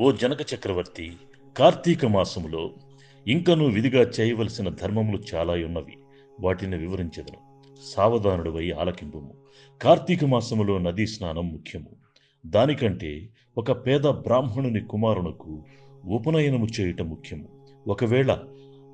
ఓ జనక చక్రవర్తి కార్తీక మాసములో ఇంకను విధిగా చేయవలసిన ధర్మములు చాలా ఉన్నవి. వాటిని వివరించదను. సావధానుడివై ఆలకింపుము. కార్తీక మాసములో నదీ స్నానం ముఖ్యము. దానికంటే ఒక పేద బ్రాహ్మణుని కుమారునకు ఉపనయనము చేయుట ముఖ్యము. ఒకవేళ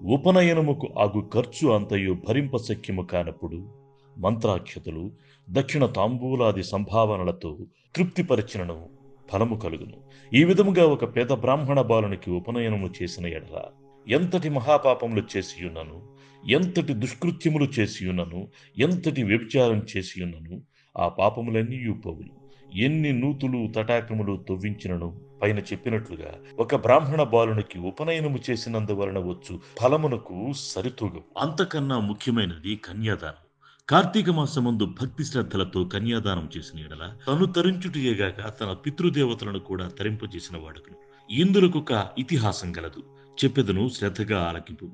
ఉపనయనముకు ఆగు ఖర్చు అంతయు భరింపశక్యము కానప్పుడు మంత్రాక్షతలు దక్షిణ తాంబూలాది సంభావనలతో తృప్తిపరచినను. ఫలము కలుగును. ఈ విధముగా ఒక పేద బ్రాహ్మణ బాలునికి ఉపనయనము చేసిన ఎడల ఎంతటి మహాపాపములు చేసియున్నను ఎంతటి దుష్కృత్యములు చేసియున్నను ఎంతటి వ్యభిచారం చేసియున్నను ఆ పాపములన్నీ పోవును. ఎన్ని నూతులు తటాకములు తొవ్వించినను పైన చెప్పినట్లుగా ఒక బ్రాహ్మణ బాలునికి ఉపనయనము చేసినందువలన వచ్చు ఫలమునకు సరితూగవు. అంతకన్నా ముఖ్యమైనది కన్యాదానం. కార్తీక మాసమందు భక్తి శ్రద్ధలతో కన్యాదానం చేసిన ఎడల తను తరించుటయేగాక తన పితృదేవతలను కూడా తరింపజేసిన వాడుకును. ఇందులకొక ఇతిహాసం గలదు. చెప్పెదను శ్రద్ధగా ఆలకింపు.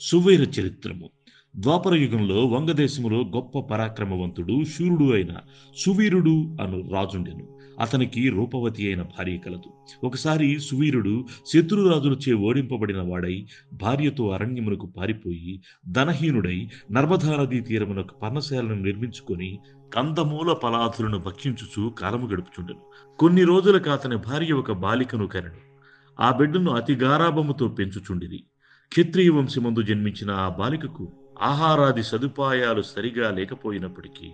సువైర చరిత్రము. ద్వాపర యుగంలో వంగదేశములో గొప్ప పరాక్రమవంతుడు శూరుడు అయిన సువీరుడు అను రాజుండెను. అతనికి రూపవతి అయిన భార్య కలదు. ఒకసారి సువీరుడు శత్రురాజులచే ఓడింపబడిన వాడై భార్యతో అరణ్యమునకు పారిపోయి ధనహీనుడై నర్మదా నదీ తీరమునకు పర్ణశాలను నిర్మించుకొని కందమూల పలాదులను భక్షించుచు కాలము గడుపుచుండెను. కొన్ని రోజులకు అతని భార్య ఒక బాలికను కనెను. ఆ బిడ్డను అతి గారాభముతో పెంచుచుండిరి. క్షత్రియ వంశమందు జన్మించిన ఆ బాలికకు ఆహారాది సదుపాయాలు సరిగా లేకపోయినప్పటికీ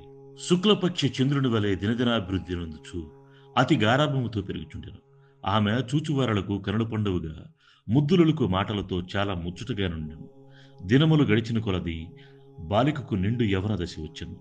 శుక్లపక్ష చంద్రుని వలె దినదినాభివృద్ధి నొందుచు అతి గారాభముతో పెరుగుచుండెను. ఆమె చూచువారలకు కనుల పండువుగా ముద్దులకు మాటలతో చాలా ముచ్చుటగా నుండెను. దినములు గడిచిన కొలది బాలికకు నిండు యవన దశ వచ్చెను.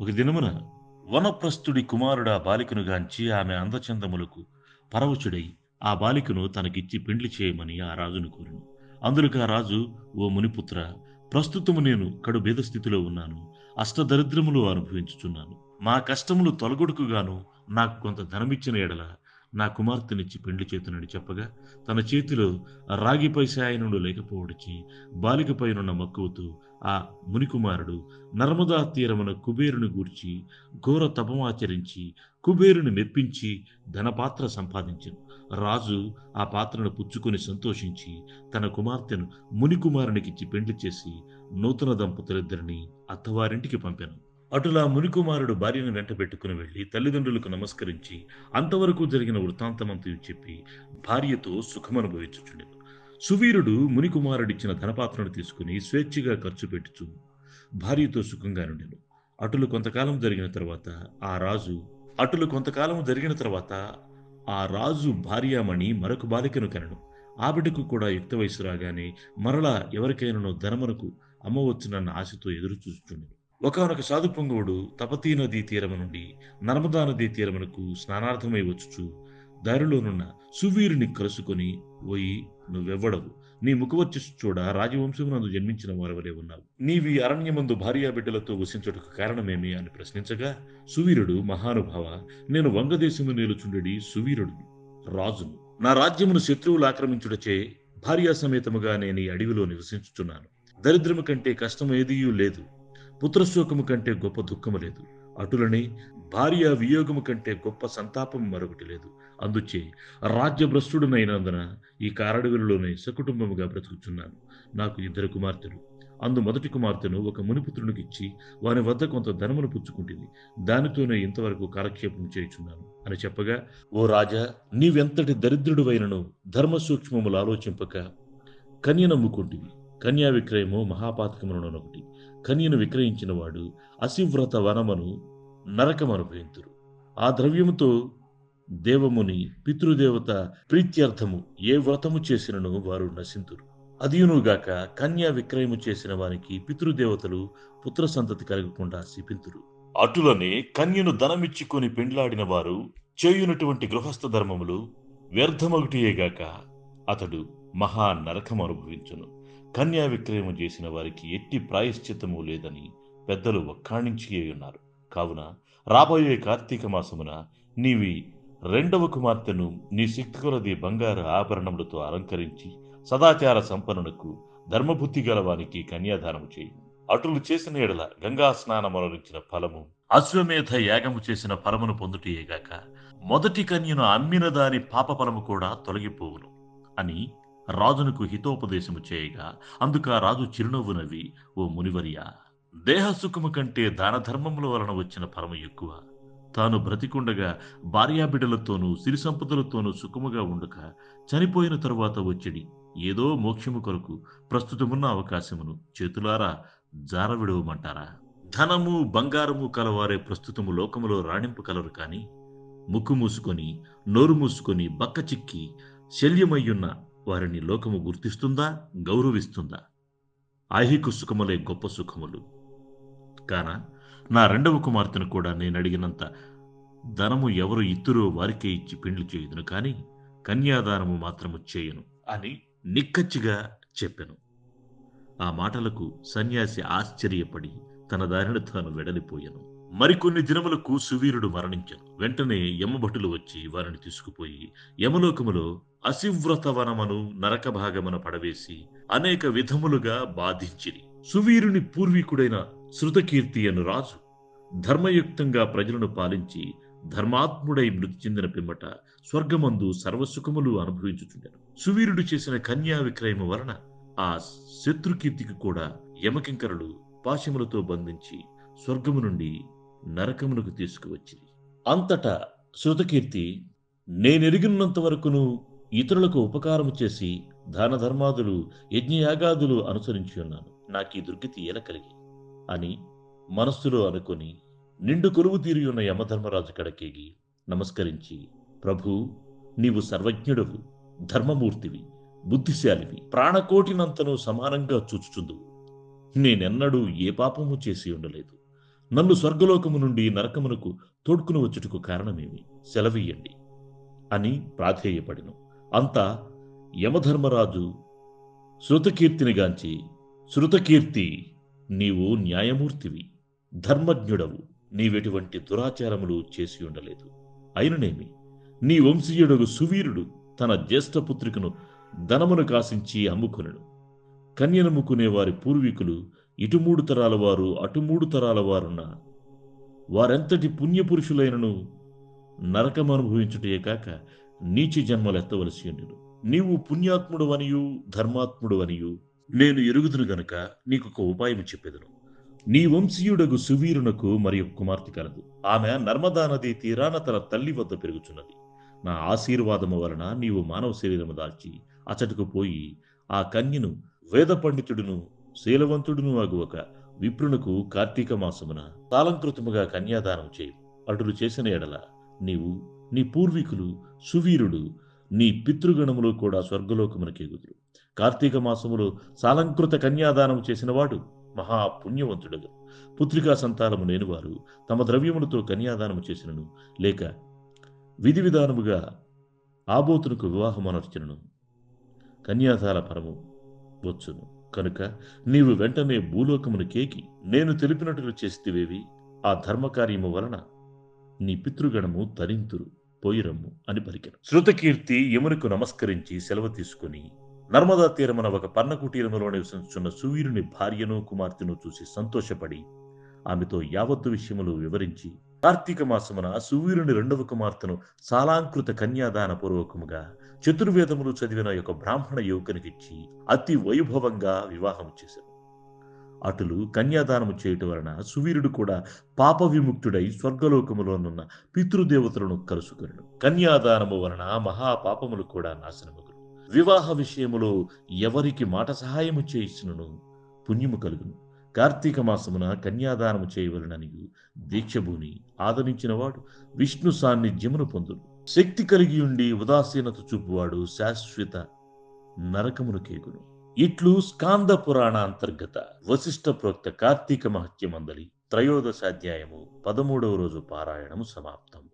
ఒక దినమున వనప్రస్థుడి కుమారుడు ఆ బాలికను గాంచి ఆమె అందచందములకు పరవచుడై ఆ బాలికను తనకిచ్చి పెండ్లి చేయమని ఆ రాజును కోరిను. అందులకు ఆ రాజు ఓ మునిపుత్ర ప్రస్తుతము నేను కడు భేద స్థితిలో ఉన్నాను. అష్టదరిద్రములు అనుభవించుచున్నాను. మా కష్టములు తొలగొడుకుగాను నాకు కొంత ధనమిచ్చిన ఎడల నా కుమార్తెనిచ్చి పెండ్లి చేతునని చెప్పగా తన చేతిలో రాగిపై పైసాయనుడు లేకపోవడిచి బాలికపైనున్న మక్కువతో ఆ మునికుమారుడు నర్మదా తీరమున కుబేరుని గూర్చి ఘోర తపమాచరించి కుబేరుని మెప్పించి ధనపాత్ర సంపాదించను. రాజు ఆ పాత్రను పుచ్చుకొని సంతోషించి తన కుమార్తెను మునికుమారునికిచ్చి పెండ్లి చేసి నూతన దంపతులిద్దరిని అత్తవారింటికి పంపాను. అటులా మునికుమారుడు భార్యను వెంట పెట్టుకుని వెళ్ళి తల్లిదండ్రులకు నమస్కరించి అంతవరకు జరిగిన వృత్తాంతమంతయు చెప్పి భార్యతో సుఖమనుభవించుచుండెను. సువీరుడు మునికుమారుడిచ్చిన ధనపాత్రను తీసుకుని స్వేచ్ఛగా ఖర్చు పెట్టుచు భార్యతో సుఖంగా నుండెను. అటులు కొంతకాలం జరిగిన తర్వాత ఆ రాజు అటులు కొంతకాలం జరిగిన తర్వాత ఆ రాజు భార్యామణి మరొక బాలికను కనను. ఆ బిడ్డకు కూడా యుక్త వయసు రాగానే మరలా ఎవరికైనానో ధనమునకు అమ్మవచ్చునన్న ఆశతో ఎదురు చూస్తుండెను. ఒకనొక సాధు పొంగవుడు తపతీ నదీ తీరము నుండి నర్మదా నదీ తీరమునకు స్నానార్థమై వచ్చుచు దారిలోనున్న సువీరుని కలుసుకొని పోయి నువ్వెవ్వడవు. నీ ముఖవచ్చి చూడ రాజవంశమునందు జన్మించిన వారవరే ఉన్నావు. నీవి అరణ్యమందు భార్యా బిడ్డలతో వసించుటకు కారణమేమి? అని ప్రశ్నించగా సువీరుడు మహానుభావ నేను వంగదేశము నేలుచుండెడి సువీరుడు రాజును. నా రాజ్యమును శత్రువులు ఆక్రమించుటచే భార్యా సమేతముగా నేను ఈ అడవిలో నివసించుచున్నాను. దరిద్రము కంటే కష్టం ఏదీయూ లేదు. పుత్రశోకము కంటే గొప్ప దుఃఖము లేదు. అటులనే భార్య వియోగము కంటే గొప్ప సంతాపం మరొకటి లేదు. అందుచే రాజ్యభ్రష్టుడునైనందున ఈ కారడవిలోనే సకుటుంబముగా బ్రతుకుచున్నాను. నాకు ఇద్దరు కుమార్తెలు. అందు మొదటి కుమార్తెను ఒక మునిపుత్రునికి ఇచ్చి వాని వద్ద కొంత ధనమును పుచ్చుకుంటుంది. దానితోనే ఇంతవరకు కాలక్షేపం చేయుచున్నాను. అని చెప్పగా ఓ రాజా నీవెంతటి దరిద్రుడువైనను ధర్మ సూక్ష్మములు ఆలోచింపక కన్య నమ్ముకుంటివి కన్యా విక్రయము మహాపాతకమునొకటి కన్యను విక్రయించిన వాడు అసివ్రత వనమును నరకం అనుభవింతురు ఆ ద్రవ్యముతో దేవముని పితృదేవత ప్రీత్యర్థము ఏ వ్రతము చేసినను వారు నశింతురు. అదియునుగాక కన్యా విక్రయము చేసిన వానికి పితృదేవతలు పుత్ర సంతతి కలగకుండా శిపింతురు. అటులనే కన్యను ధనమిచ్చుకొని పెండ్లాడిన వారు చేయునటువంటి గృహస్థ ధర్మములు వ్యర్థమగుటియేగాక అతడు మహా నరకం అనుభవించును కన్యా విక్రయము చేసిన వారికి ఎట్టి ప్రాయశ్చిత్తము లేదని పెద్దలు వక్కాణించి ఉన్నారు కావున రాబోయే కార్తీక మాసమున నీవి రెండవ కుమార్తెను నీ శక్తి కొలది బంగారు ఆభరణములతో అలంకరించి సదాచార సంపన్నునకు ధర్మబుద్ధి గలవానికి కన్యాదానము చేయి. అటులు చేసిన ఎడల గంగా స్నానమనరించిన ఫలము అశ్వమేధ యాగము చేసిన ఫలమును పొందుటయేగాక మొదటి కన్యను అమ్మిన దాని పాప ఫలము కూడా తొలగిపోవును అని రాజునకు హితోపదేశము చేయగా అందుకు రాజు చిరునవ్వు నవ్వి ఓ మునివర్య దేహ సుఖము కంటే దాన ధర్మముల వలన వచ్చిన ఫలము ఎక్కువ. తాను బ్రతికుండగా భార్యాబిడ్డలతోనూ సిరి సంపదలతోనూ సుఖముగా ఉండక చనిపోయిన తరువాత వచ్చడి. ఏదో మోక్షము కొరకు ప్రస్తుతమున్న అవకాశమును చేతులారా జారవిడవమంటారా ధనము బంగారము కలవారే ప్రస్తుతము లోకములో రాణింపు కలరు కాని ముక్కు మూసుకొని నోరు మూసుకొని బక్క చిక్కి శల్యమయ్యున్న వారిని లోకము గుర్తిస్తుందా గౌరవిస్తుందా? ఐహిక సుఖములే గొప్ప సుఖములు. కాన? నా రెండవ కుమార్తెను కూడా నేను అడిగినంత ధనము ఎవరు ఇద్దరో వారికే ఇచ్చి పెండ్లి చేయుదును కానీ కన్యాదానము మాత్రము చేయను అని నిక్కచ్చిగా చెప్పెను. ఆ మాటలకు సన్యాసి ఆశ్చర్యపడి తన దారిని తాను వెడలిపోయాను. మరికొన్ని దినములకు సువీరుడు మరణించను. వెంటనే యమభటులు వచ్చి వారిని తీసుకుపోయి యమలోకములో అసివ్రత వనమను నరక భాగమున పడవేసి అనేక విధములుగా బాధించిరి. సువీరుని పూర్వీకుడైన శృతకీర్తి అను రాజు ధర్మయుక్తంగా ప్రజలను పాలించి ధర్మాత్ముడై మృతి చెందిన పిమ్మట స్వర్గమందు సర్వసుఖములు అనుభవించుచుండెను. సువీరుడు చేసిన కన్యా విక్రయము వలన ఆ శత్రుకీర్తికి కూడా యమకింకరులు పాశములతో బంధించి స్వర్గము నుండి నరకమునకు తీసుకువచ్చింది అంతటా శృతకీర్తి నేనెరిగినంత వరకును ఇతరులకు ఉపకారము చేసి దాన ధర్మాదులు యజ్ఞయాగాదులు అనుసరించి ఉన్నాను. నాకు ఈ దుర్గతి ఎలా కలిగింది అని మనస్సులో అనుకొని నిండు కొలువు తీరి ఉన్న యమధర్మరాజు కడకేగి నమస్కరించి ప్రభు నీవు సర్వజ్ఞుడవు ధర్మమూర్తివి బుద్ధిశాలివి ప్రాణకోటినంతను సమానంగా చూచుచుందువు. నేనెన్నడూ ఏ పాపము చేసి ఉండలేదు. నన్ను స్వర్గలోకము నుండి నరకమునకు తోడ్కుని వచ్చుటకు కారణమేమి? సెలవీయండి అని ప్రాధేయపడిను. అంతా యమధర్మరాజు శృతకీర్తినిగాంచి శృతకీర్తి నీవు న్యాయమూర్తివి ధర్మజ్ఞుడవు. నీవెటువంటి దురాచారములు చేసి ఉండలేదు. అయిననేమి నీ వంశీయుడగు సువీరుడు తన జ్యేష్ఠపుత్రికను ధనమును కాసించి అమ్ముకొనెను. కన్యనమ్ముకునే వారి పూర్వీకులు ఇటు మూడు తరాల వారు అటు మూడు తరాల వారున్న వారెంతటి పుణ్యపురుషులైనను నరకమనుభవించుటే కాక నీచి జన్మలెత్తవలసి ఉండెను. నీవు పుణ్యాత్ముడు అనియు ధర్మాత్ముడు అనియు నేను ఎరుగుదును గనుక నీకు ఒక ఉపాయం చెప్పెదను. నీ వంశీయుడగు సువీరునకు మరియు కుమార్తె కలదు. ఆమె నర్మదా నది తీరాన తన తల్లి వద్ద పెరుగుచున్నది. నా ఆశీర్వాదము వలన నీవు మానవ శరీరము దాల్చి అచటకు పోయి ఆ కన్యను వేద పండితుడును శీలవంతుడును అగు ఒక విప్రునకు కార్తీక మాసమున తాలంకృతముగా కన్యాదానం చేయి. అటులు చేసిన ఎడల నీవు నీ పూర్వీకులు సువీరుడు నీ పితృగణములు కూడా స్వర్గలోకమునకెగుదురు కార్తీక మాసములో సాలంకృత కన్యాదానం చేసినవాడు మహాపుణ్యవంతుడగు. పుత్రికా సంతానము లేనివారు తమ ద్రవ్యములతో కన్యాదానము చేసినను లేక విధి విధానముగా ఆబోతునకు వివాహమనర్చనను కన్యాదాన పరము వచ్చును. కనుక నీవు వెంటనే భూలోకమును కేకి నేను తెలిపినట్లు చేస్తేవేవి ఆ ధర్మకార్యము వలన నీ పితృగణము తరింతురు పోయిరమ్ము అని పలికారు శృతకీర్తి యమునకు నమస్కరించి సెలవు తీసుకుని నర్మదా తీరమున ఒక పర్ణకుటీరములో నివసించున్న సువీరుని భార్యను కుమార్తెను చూసి సంతోషపడి ఆమెతో యావత్తు విషయములు వివరించి కార్తీక మాసమున సువీరుని రెండవ కుమార్తెను సాలాంకృత కన్యాదాన పూర్వకముగా చతుర్వేదములు చదివిన యొక్క బ్రాహ్మణ యువకునికిచ్చి అతి వైభవంగా వివాహం చేశారు. అటులు కన్యాదానము చేయటం వలన సువీరుడు కూడా పాప విముక్తుడై స్వర్గలోకములోనున్న పితృదేవతలను కలుసుకొనను. కన్యాదానము వలన మహాపాపములు కూడా నాశనము వివాహ విషయములో ఎవరికి మాట సహాయము చేయిస్తును పుణ్యము కలుగును. కార్తీక మాసమున కన్యాదానము చేయవలననియు దీక్షభూని ఆదరించినవాడు విష్ణు సాన్నిధ్యమును పొందును. శక్తి కలిగి ఉండి ఉదాసీనత చూపువాడు శాశ్వత నరకమును కేకును. ఇట్లు స్కాంద పురాణ అంతర్గత వశిష్ఠ ప్రోక్త కార్తీక మహత్యమందలి త్రయోదశాధ్యాయము పదమూడవ రోజు పారాయణము సమాప్తం.